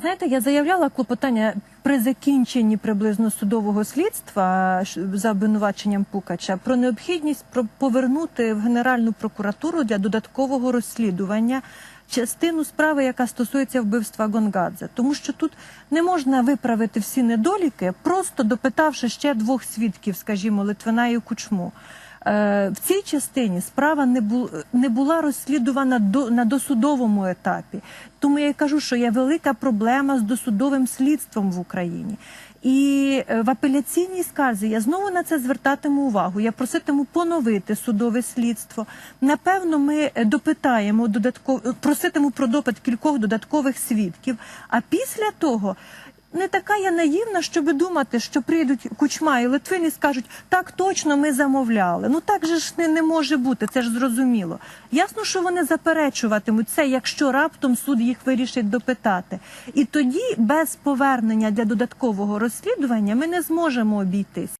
Знаєте, я заявляла клопотання при закінченні приблизно судового слідства за обвинуваченням Пукача про необхідність повернути в Генеральну прокуратуру для додаткового розслідування частину справи, яка стосується вбивства Гонгадзе. Тому що тут не можна виправити всі недоліки, просто допитавши ще двох свідків, скажімо, Литвина і Кучму. Е, В цій частині справа не, була розслідувана на досудовому етапі. Тому я кажу, що є велика проблема з досудовим слідством в Україні. І е, в апеляційній скарзі я знову на це звертатиму увагу. Я проситиму поновити судове слідство. Напевно, ми е, допитаємо додатково, проситиму про допит кількох додаткових свідків. А після того не така я наївна, щоби думати, що прийдуть кучма і Литвин і скажуть, так точно ми замовляли. Ну так же ж не, не може бути, це ж зрозуміло. Ясно, що вони заперечуватимуть це, якщо раптом суд їх вирішить допитати. І тоді без повернення для додаткового розслідування ми не зможемо обійтись.